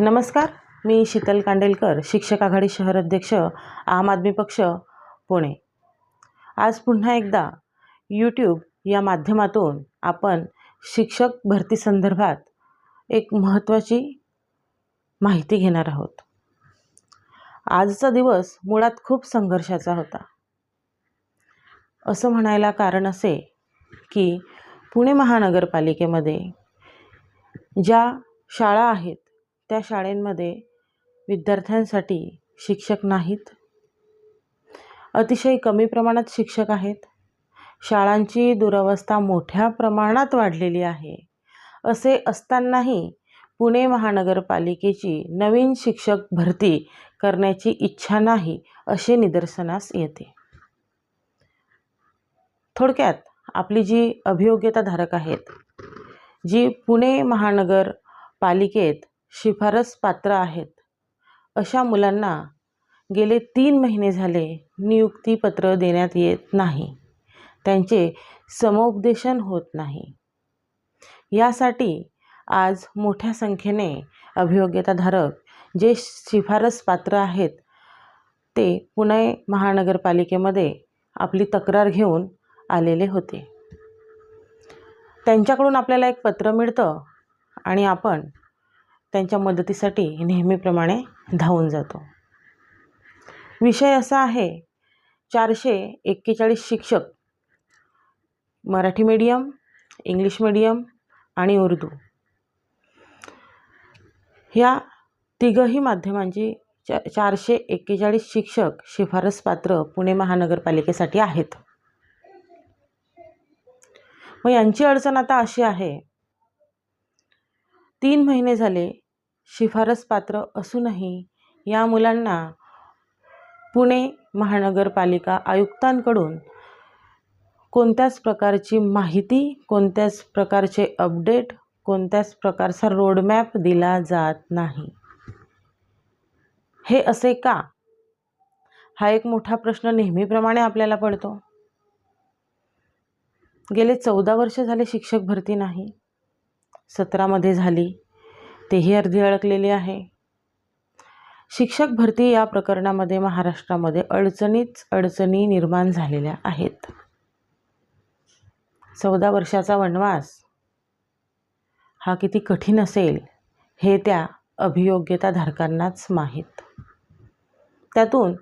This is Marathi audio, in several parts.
नमस्कार मी शीतल कांडेलकर शिक्षक आघाडी शहर अध्यक्ष आम आदमी पक्ष पुणे. आज पुन्हा एकदा यूट्यूब या माध्यमातून आपण शिक्षक भरती संदर्भात एक महत्त्वाची माहिती घेणार आहोत. आजचा दिवस मुळात खूप संघर्षाचा होता. असं म्हणायला कारण असे की पुणे महानगरपालिकेमध्ये ज्या शाळा आहेत त्या शाळेंमध्ये विद्यार्थ्यांसाठी शिक्षक नाहीत. अतिशय कमी प्रमाणात शिक्षक आहेत. शाळांची दुरवस्था मोठ्या प्रमाणात वाढलेली आहे. असे असतानाही पुणे महानगरपालिकेची नवीन शिक्षक भरती करण्याची इच्छा नाही असे निदर्शनास येते. थोडक्यात आपली जी अभियोग्यताधारक आहेत जी पुणे महानगरपालिकेत शिफारस पात्र आहेत. अशा मुलांना गेले तीन महिने झाले नियुक्तीपत्र देण्यात येत नाही. त्यांचे समुपदेशन होत नाही. यासाठी आज मोठ्या संख्येने अभियोग्यताधारक जे शिफारस पात्र आहेत ते पुणे महानगरपालिकेमध्ये आपली तक्रार घेऊन आलेले होते. त्यांच्याकडून आपल्याला एक पत्र मिळतं आणि आपण त्यांच्या मदतीसाठी नेहमीप्रमाणे धावून जातो. विषय असा आहे चारशे एक्केचाळीस शिक्षक मराठी मीडियम इंग्लिश मीडियम आणि उर्दू. ह्या तिघंही माध्यमांची चा चारशे एक्केचाळीस शिक्षक शिफारस पात्र पुणे महानगरपालिकेसाठी आहेत. मग यांची अडचण आता अशी आहे तीन महिने झाले शिफारस पात्र असूनही या मुलांना पुणे महानगरपालिका आयुक्तांकडून कोणत्याच प्रकारची माहिती कोणत्याच प्रकारचे अपडेट कोणत्याच प्रकारचा रोडमॅप दिला जात नाही. हे असे का? हा एक मोठा प्रश्न नेहमीप्रमाणे आपल्याला पडतो. गेले चौदा वर्ष झाले शिक्षक भरती नाही. सतरामध्ये झाली. तेही अर्धी अडकलेली आहे. शिक्षक भरती या प्रकरणामध्ये महाराष्ट्रामध्ये अडचणीच अडचणी निर्माण झालेल्या आहेत. चौदा वर्षाचा वनवास. हा किती कठीण असेल हे त्या अभियोग्यताधारकांनाच माहीत. त्यातून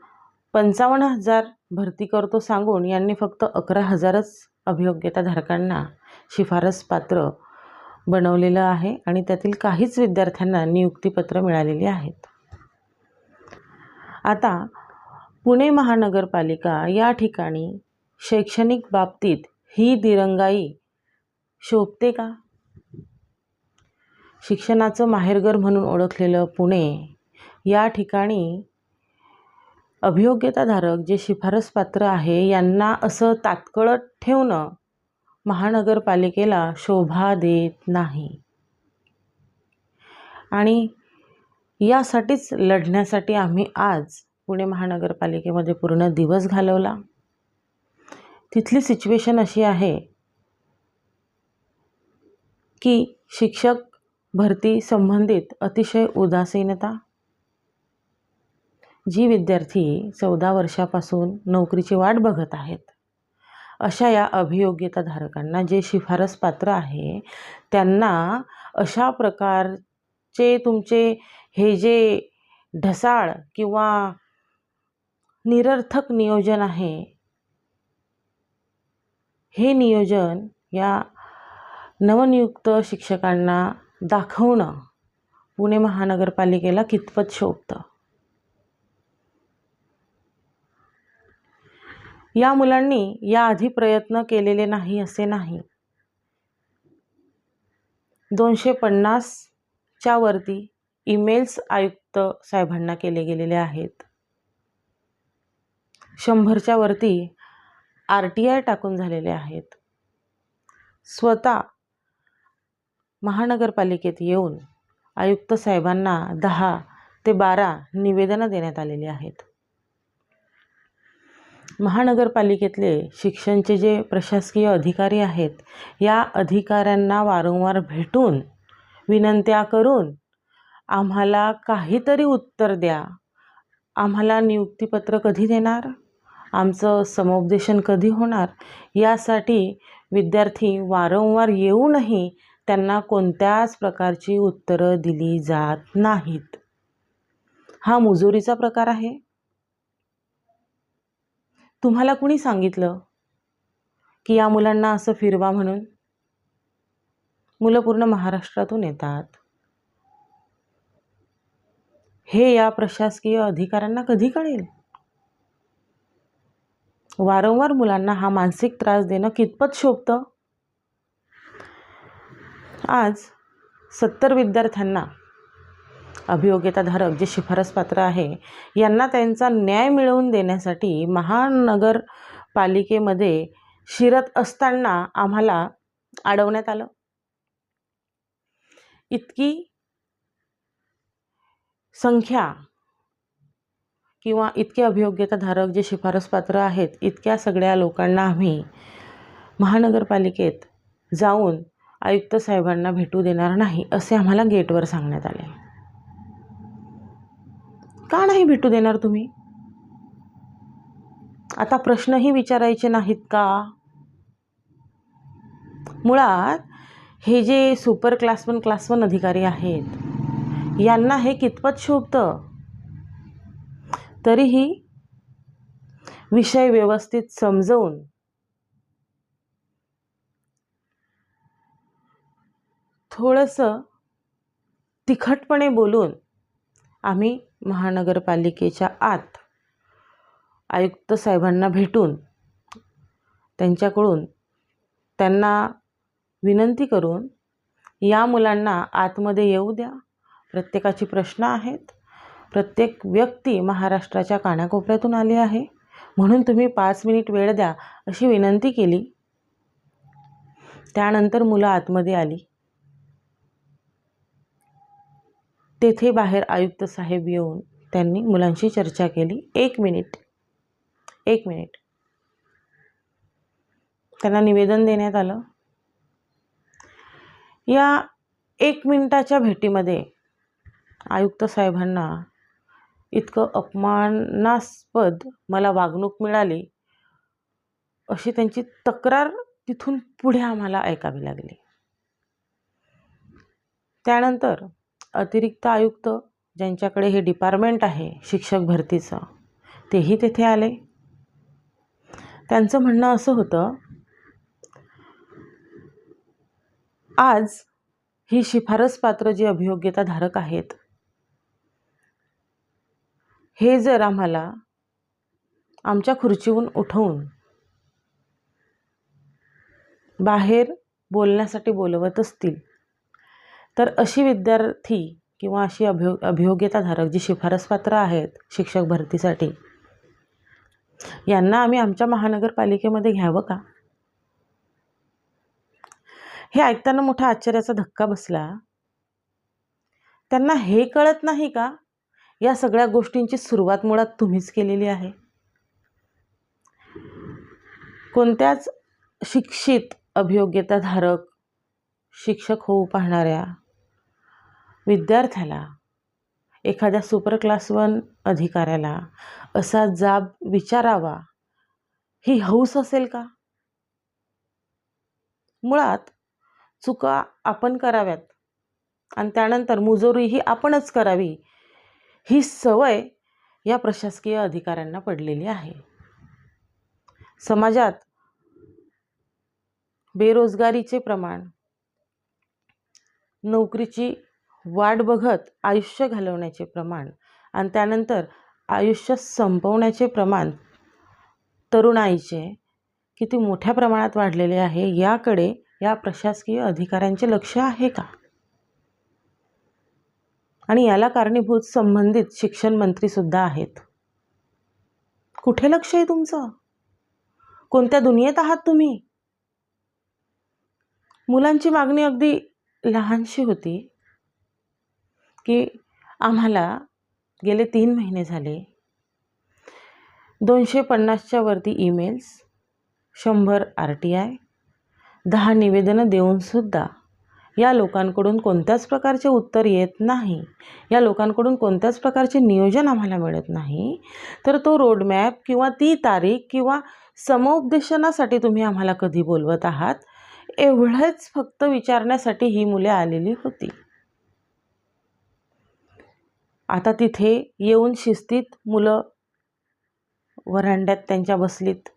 पंचावन्न हजार भरती करतो सांगून यांनी फक्त अकरा हजारच अभियोग्यताधारकांना शिफारस पात्र बनवलेलं आहे आणि त्यातील काहीच विद्यार्थ्यांना नियुक्तीपत्र मिळालेली आहेत. आता पुणे महानगरपालिका या ठिकाणी शैक्षणिक बाबतीत ही दिरंगाई शोभते का? शिक्षणाचं माहेरघर म्हणून ओळखलेलं पुणे या ठिकाणी अभियोग्यताधारक जे शिफारस पात्र आहे यांना असं तात्कळत ठेवणं महानगरपालिकेला शोभा देत नाही. आणि यासाठीच लढण्यासाठी आम्ही आज पुणे महानगरपालिकेमध्ये पूर्ण दिवस घालवला. तिथली सिच्युएशन अशी आहे की शिक्षक भरती संबंधित अतिशय उदासीनता. जी विद्यार्थी चौदा वर्षापासून नोकरीची वाट बघत आहेत. अशा या अभियोग्यताधारकांना जे शिफारस पात्र आहे त्यांना अशा प्रकारचे तुमचे हे जे ढसाळ किंवा निरर्थक नियोजन आहे हे नियोजन या नवनियुक्त शिक्षकांना दाखवणं पुणे महानगरपालिकेला कितपत शोभतं? या मुलांनी याआधी प्रयत्न केलेले नाही असे नाही. दोनशे पन्नासच्या वरती ईमेल्स आयुक्त साहेबांना केले गेलेले आहेत. शंभरच्या वरती आर टी आय टाकून झालेले आहेत. स्वतः महानगरपालिकेत येऊन आयुक्त साहेबांना दहा ते बारा निवेदनं देण्यात आलेली आहेत. महानगरपालिकेतले शिक्षणचे जे प्रशासकीय अधिकारी आहेत या अधिकाऱ्यांना वारंवार भेटून विनंत्या करून आम्हाला काहीतरी उत्तर द्या. आम्हाला नियुक्तीपत्र कधी देणार? आमचं समुपदेशन कधी होणार? यासाठी विद्यार्थी वारंवार येऊनही त्यांना कोणत्याच प्रकारची उत्तरं दिली जात नाहीत. हा मुजोरीचा प्रकार आहे. तुम्हाला कुणी सांगितलं की या मुलांना असं फिरवा म्हणून? मुलं पूर्ण महाराष्ट्रातून येतात. हे या प्रशासकीय अधिकाऱ्यांना कधी कळेल? वारंवार मुलांना हा मानसिक त्रास देणं कितपत शोभतं? आज सत्तर विद्यार्थ्यांना अभियोग्यताधारक जे शिफारसपात्र आहे यांना त्यांचा न्याय मिळवून देण्यासाठी महानगरपालिकेमध्ये शिरत असताना आम्हाला अडवण्यात आलं. इतकी संख्या किंवा इतके अभियोग्यताधारक जे शिफारसपात्र आहेत इतक्या सगळ्या लोकांना आम्ही महानगरपालिकेत जाऊन आयुक्त साहेबांना भेटू देणार नाही असे आम्हाला गेटवर सांगण्यात आले. का नाही भेटू देणार तुम्ही? आता प्रश्नही विचारायचे नाहीत का? मुळात हे जे super class one class one अधिकारी आहेत यांना हे कितपत शोभतं? तरीही विषय व्यवस्थित समजवून थोडंसं तिखटपणे बोलून आम्ही महानगरपालिकेच्या आत आयुक्त साहेबांना भेटून त्यांच्याकडून त्यांना विनंती करून या मुलांना आतमध्ये येऊ द्या. प्रत्येकाची प्रश्न आहेत. प्रत्येक व्यक्ती महाराष्ट्राच्या कानाकोपऱ्यातून आली आहे. म्हणून तुम्ही पाच मिनिट वेळ द्या अशी विनंती केली. त्यानंतर मुलं आतमध्ये आली. तेथे बाहेर आयुक्त साहेब येऊन त्यांनी मुलांशी चर्चा केली. एक मिनिट. एक मिनिट. त्यांना निवेदन देण्यात आलं. या एक मिनिटाच्या भेटीमध्ये आयुक्त साहेबांना इतकं अपमानास्पद मला वागणूक मिळाली अशी त्यांची तक्रार तिथून पुढे आम्हाला ऐकावी लागली. त्यानंतर अतिरिक्त आयुक्त ज्यांच्याकडे हे डिपार्टमेंट आहे शिक्षक भरतीचं तेही तेथे आले. त्यांचं म्हणणं असं होतं आज ही शिफारस पात्र जी अभियोग्यताधारक आहेत हे जर आम्हाला आमच्या खुर्चीहून उठवून बाहेर बोलण्यासाठी बोलवत असतील तर अशी विद्यार्थी किंवा अशी अभियो अभियोग्यताधारक जी शिफारसपात्र आहेत शिक्षक भरतीसाठी यांना आम्ही आमच्या महानगरपालिकेमध्ये घ्यावं का? हे ऐकताना मोठा आश्चर्याचा धक्का बसला. त्यांना हे कळत नाही का? या सगळ्या गोष्टींची सुरुवात मुळात तुम्हीच केलेली आहे. कोणत्याच शिक्षित अभियोग्यताधारक शिक्षक होऊ पाहणाऱ्या विद्यार्थ्याला एखाद्या सुपर क्लास वन अधिकाऱ्याला असा जाब विचारावा ही हौस असेल का? मुळात चुका आपण कराव्यात आणि त्यानंतर मुजोरी ही आपणच करावी ही सवय या प्रशासकीय अधिकाऱ्यांना पडलेली आहे. समाजात बेरोजगारीचे प्रमाण नोकरीची वाट बघत आयुष्य घालवण्याचे प्रमाण आणि त्यानंतर आयुष्य संपवण्याचे प्रमाण तरुणाईचे किती मोठ्या प्रमाणात वाढलेले आहे याकडे या प्रशासकीय अधिकाऱ्यांचे लक्ष आहे का? आणि याला कारणीभूत संबंधित शिक्षण मंत्रीसुद्धा आहेत. कुठे लक्ष आहे तुमचं? कोणत्या दुनियेत आहात तुम्ही? मुलांची मागणी अगदी लहानशी होती. की आम्हाला गेले तीन महिने झाले. दोनशे पन्नासच्या वरती ईमेल्स शंभर आर टी आय दहा निवेदनं देऊनसुद्धा या लोकांकडून कोणत्याच प्रकारचे उत्तर येत नाही. या लोकांकडून कोणत्याच प्रकारचे नियोजन आम्हाला मिळत नाही. तर तो रोडमॅप किंवा ती तारीख किंवा समुपदेशनासाठी तुम्ही आम्हाला कधी बोलवत आहात एवढंच फक्त विचारण्यासाठी ही मुले आलेली होती. आता तिथे येऊन शिस्तीत मुलं वरांड्यात त्यांच्या बसलीत.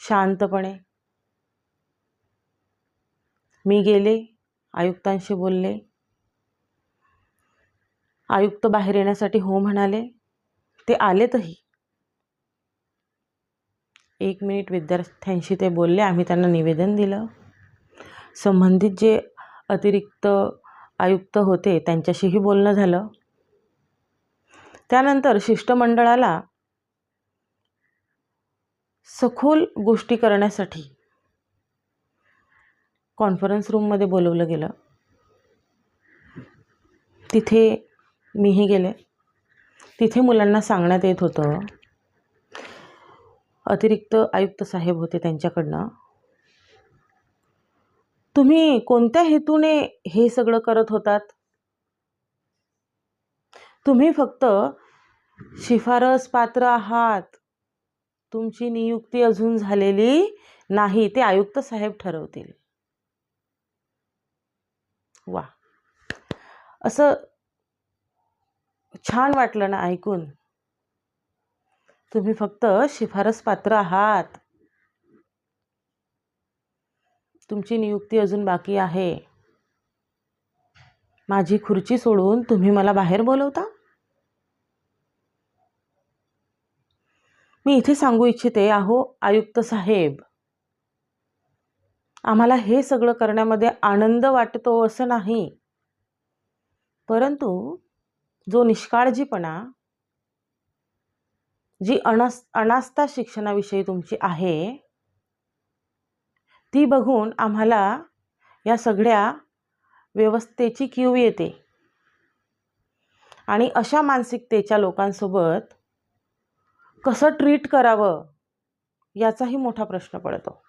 शांतपणे. मी गेले आयुक्तांशी बोलले. आयुक्त बाहेर येण्यासाठी हो म्हणाले. ते आलेतही. एक मिनिट विद्यार्थ्यांशी ते बोलले. आम्ही त्यांना निवेदन दिलं. संबंधित जे अतिरिक्त आयुक्त होते त्यांच्याशीही बोलणं झालं. त्यानंतर शिष्टमंडळाला सखोल गोष्टी करण्यासाठी कॉन्फरन्स रूममध्ये बोलवलं गेलं. तिथे मीही गेले. तिथे मुलांना सांगण्यात येत होतं. अतिरिक्त आयुक्त साहेब होते त्यांच्याकडनं. तुम्ही कोणत्या हेतूने हे सगळं करत होतात? तुम्ही फक्त शिफारस पात्र आहात. तुमची नियुक्ती अजून झालेली नाही ते आयुक्त साहेब ठरवतील. वा. असं छान वाटलं ना ऐकून. तुम्ही फक्त शिफारस पात्र आहात. तुमची नियुक्ती अजून बाकी आहे. माझी खुर्ची सोडून तुम्ही मला बाहेर बोलवता? मी इथे सांगू इच्छिते अहो आयुक्त साहेब. आम्हाला हे सगळं करण्यामध्ये आनंद वाटतो असं नाही. परंतु जो निष्काळजीपणा जी अनास अनास्था शिक्षणाविषयी तुमची आहे ती बघून आम्हाला या सगळ्या व्यवस्थेची कीव येते. आणि अशा मानसिकतेच्या लोकांसोबत कसं ट्रीट करावं याचाही मोठा प्रश्न पडतो.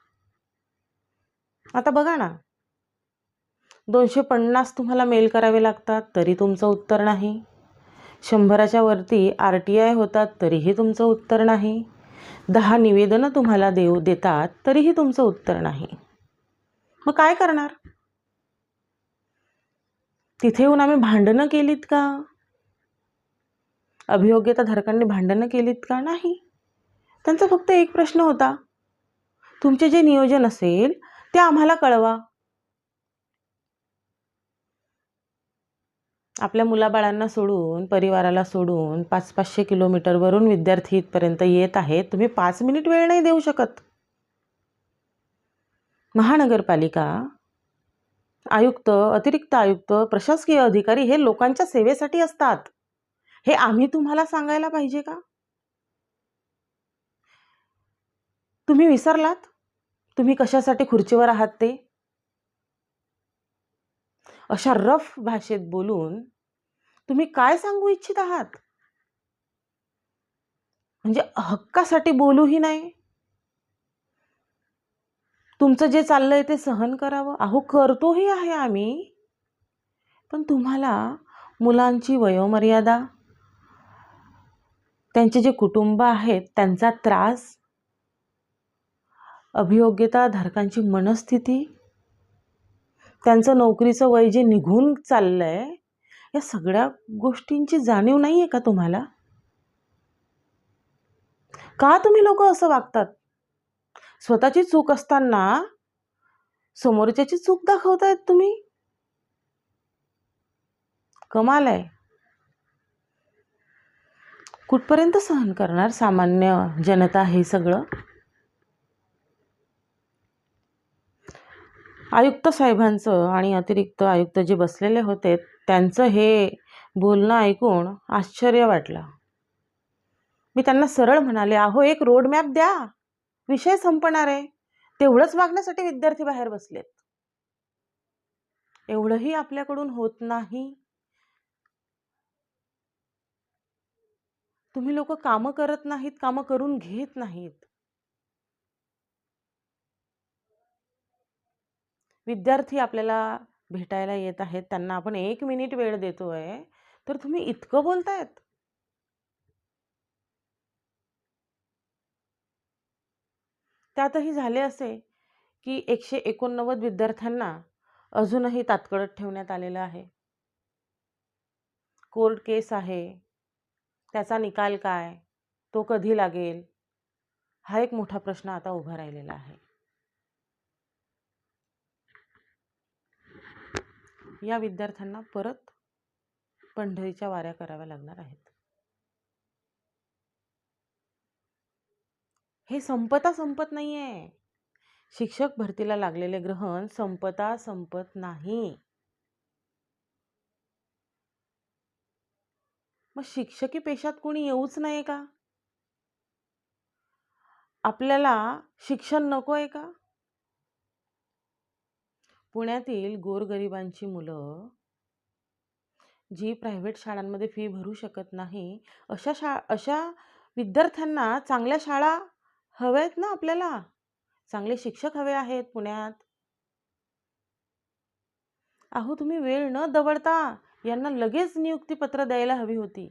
आता बघा ना दोनशे पन्नास तुम्हाला मेल करावे लागतात तरी तुमचं उत्तर नाही. शंभराच्या वरती आर टी आय होतात तरीही तुमचं उत्तर नाही. दहा निवेदनं तुम्हाला देऊ देतात तरीही तुमचं उत्तर नाही. मग काय करणार? तिथे येऊन आम्ही भांडणं केलीत का? अभियोग्यता धारकांनी भांडणं केलीत का? नाही. त्यांचा फक्त एक प्रश्न होता. तुमचे जे नियोजन असेल ते आम्हाला कळवा. आपल्या मुलाबाळांना सोडून परिवाराला सोडून पाच पाचशे किलोमीटरवरून विद्यार्थी इथपर्यंत येत आहेत. तुम्ही पाच मिनिट वेळ नाही देऊ शकत. महानगरपालिका आयुक्त अतिरिक्त आयुक्त प्रशासकीय अधिकारी हे लोकांच्या सेवेसाठी असतात. हे आम्ही तुम्हाला सांगायला पाहिजे का? तुम्ही विसरलात? तुम्ही कशासाठी खुर्चीवर आहात ते? अशा रफ भाषेत बोलून तुम्ही काय सांगू इच्छित आहात? म्हणजे हक्कासाठी बोलूही नाही? तुमचं जे चाललंय ते सहन करावं? अहो करतोही आहे आम्ही. पण तुम्हाला मुलांची वयोमर्यादा त्यांचे जे कुटुंब आहेत त्यांचा त्रास अभियोग्यता धारकांची मनस्थिती त्यांचं नोकरीचं वय जे निघून चाललं आहे या सगळ्या गोष्टींची जाणीव नाही आहे का तुम्हाला? का तुम्ही लोक असं वागतात? स्वतःची चूक असताना समोरच्याची चूक दाखवतायत तुम्ही? कमाल आहे. कुठपर्यंत सहन करणार सामान्य जनता हे सगळं? आयुक्त साहेबांचं आणि अतिरिक्त आयुक्त जे बसलेले होते त्यांचं हे बोलणं ऐकून आश्चर्य वाटलं. मी त्यांना सरळ म्हणाले अहो एक रोड मॅप द्या. विषय संपणार आहे. तेवढंच मागण्यासाठी विद्यार्थी बाहेर बसलेत. एवढंही आपल्याकडून होत नाही. तुम्ही लोक कामं करत नाहीत कामं करून घेत नाहीत. विद्यार्थी आपल्याला भेटायला येत आहेत त्यांना आपण एक मिनिट वेळ देतो आहे तर तुम्ही इतकं बोलतायत? त्यातही झाले असे की एकशे एकोणनव्वद विद्यार्थ्यांना अजूनही तात्कडत ठेवण्यात आलेलं आहे. कोर्ट केस आहे. त्याचा निकाल काय? तो कधी लागेल? हा एक मोठा प्रश्न आता उभा राहिलेला आहे. या विद्यार्थ्यांना परत पंढरीच्या वाऱ्या कराव्या लागणार आहेत. हे संपता संपत नाही आहे शिक्षक भरतीला लागलेले ग्रहण संपता संपत नाही. मग शिक्षकी पेशात कोणी येऊच नाही का? आपल्याला शिक्षण नको आहे का? पुण्यातील गोरगरिबांची मुलं जी प्रायव्हेट शाळांमध्ये फी भरू शकत नाही अशा शा अशा विद्यार्थ्यांना चांगल्या शाळा हव्या आहेत ना आपल्याला? चांगले शिक्षक हवे आहेत पुण्यात? अहो तुम्ही वेळ न दवडता यांना लगेच नियुक्तीपत्र द्यायला हवी होती.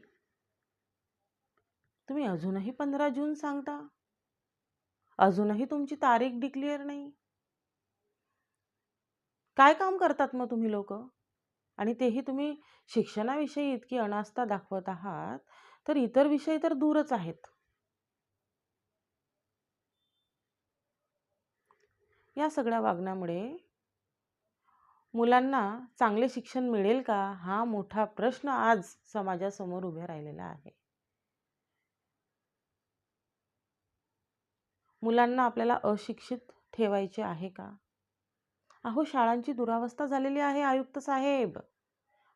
तुम्ही अजूनही पंधरा जून सांगता? अजूनही तुमची तारीख डिक्लेअर नाही? काय काम करतात मग तुम्ही लोक? आणि तेही तुम्ही शिक्षणाविषयी इतकी अनास्था दाखवत आहात तर इतर विषय तर दूरच आहेत. या सगळ्या वागण्यामुळे मुलांना चांगले शिक्षण मिळेल का? हा मोठा प्रश्न आज समाजासमोर उभ्या राहिलेला आहे. मुलांना आपल्याला अशिक्षित ठेवायचे आहे का? अहो शाळांची दुरावस्था झालेली आहे आयुक्त साहेब.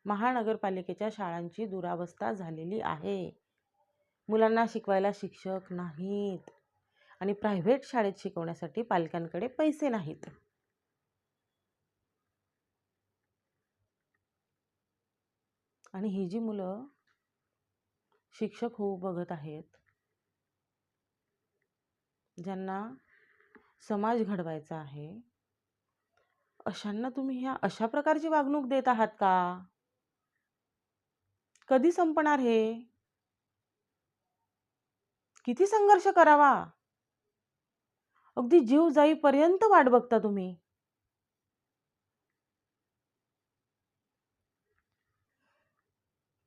महानगरपालिकेच्या शाळांची दुरावस्था झालेली आहे. मुलांना शिकवायला शिक्षक नाहीत आणि प्रायव्हेट शाळेत शिकवण्यासाठी पालकांकडे पैसे नाहीत. आणि ही जी मुलं शिक्षक होऊ बघत आहेत ज्यांना समाज घडवायचा आहे अशांना तुम्ही ह्या अशा प्रकारची वागणूक देत आहात का? कधी संपणार हे? किती संघर्ष करावा? अगदी जीव जाईपर्यंत वाट बघता तुम्ही.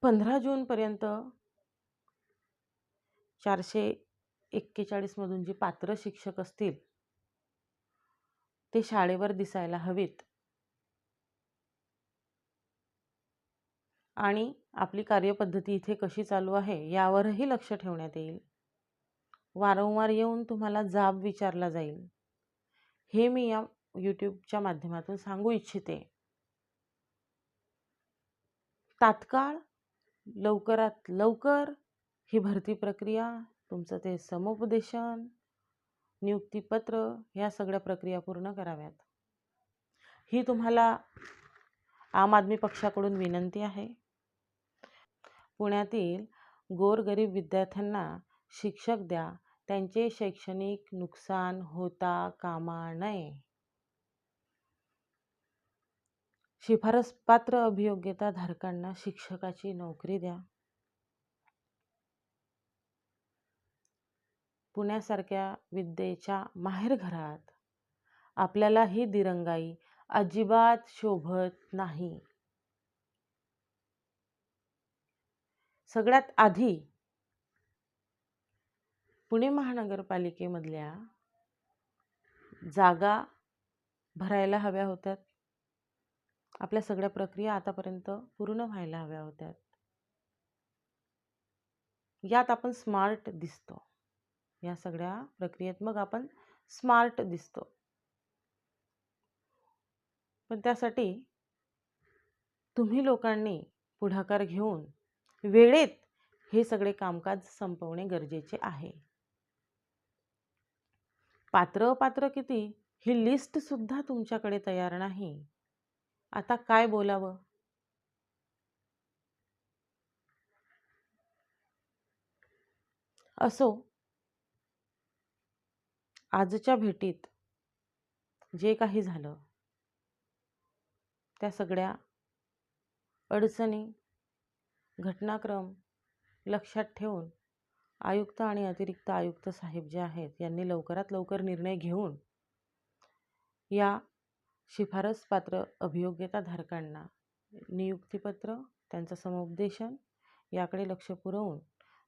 पंधरा जूनपर्यंत चारशे एक्केचाळीसमधून जी पात्र शिक्षक असतील ते शाळेवर दिसायला हवीत. आणि आपली कार्यपद्धती इथे कशी चालू आहे यावरही लक्ष ठेवण्यात येईल. वारंवार येऊन तुम्हाला जाब विचारला जाईल. हे मी या यूट्यूबच्या माध्यमातून सांगू इच्छिते. तात्काळ लवकरात लवकर ही भरती प्रक्रिया तुमचं ते समुपदेशन नियुक्तीपत्र ह्या सगळ्या प्रक्रिया पूर्ण कराव्यात. ही तुम्हाला आम आदमी पक्षाकडून विनंती आहे. पुण्यातील गोरगरीब विद्यार्थ्यांना शिक्षक द्या. त्यांचे शैक्षणिक नुकसान होता कामा नये. शिफारसपात्र अभियोग्यता धारकांना शिक्षकाची नोकरी द्या. पुण्यासारख्या विद्येच्या माहेरघरात आपल्याला ही दिरंगाई अजिबात शोभत नाही. सगळ्यात आधी पुणे महानगरपालिकेमधल्या जागा भरायला हव्या होत्यात आपल्या सगळ्या प्रक्रिया आतापर्यंत पूर्ण व्हायला हव्या होत्यात यात आपण स्मार्ट दिसतो. या सगळ्या प्रक्रियेत मग आपण स्मार्ट दिसतो. पण त्यासाठी तुम्ही लोकांनी पुढाकार घेऊन वेळेत हे सगळे कामकाज संपवणे गरजेचे आहे. पात्र पात्र किती? ही लिस्ट सुद्धा तुमच्याकडे तयार नाही. आता काय बोलावं? असो आजच्या भेटीत जे काही झालं त्या सगळ्या अडचणी घटनाक्रम लक्षात ठेवून आयुक्त आणि अतिरिक्त आयुक्त साहेब जे आहेत यांनी लवकरात लवकर निर्णय घेऊन या शिफारसपात्र अभियोग्यताधारकांना नियुक्तीपत्र त्यांचं समुपदेशन याकडे लक्ष पुरवून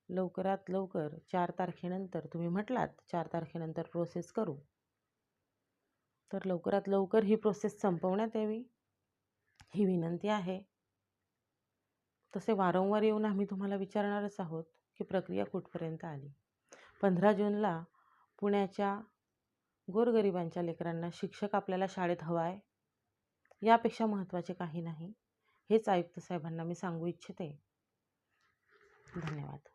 लवकरात लवकर चार तारखेनंतर तुम्ही म्हटलात चार तारखेनंतर प्रोसेस करू. तर लवकरात लवकर ही प्रोसेस संपवण्यात यावी. ही विनंती आहे. तसे वारंवार येऊन आम्ही तुम्हाला विचारणारच आहोत की प्रक्रिया कुठपर्यंत आली. पंधरा जूनला पुण्याच्या गोरगरिबांच्या लेकरांना शिक्षक आपल्याला शाळेत हवा आहे. यापेक्षा महत्त्वाचे काही नाही. हेच आयुक्त साहेबांना मी सांगू इच्छिते. धन्यवाद.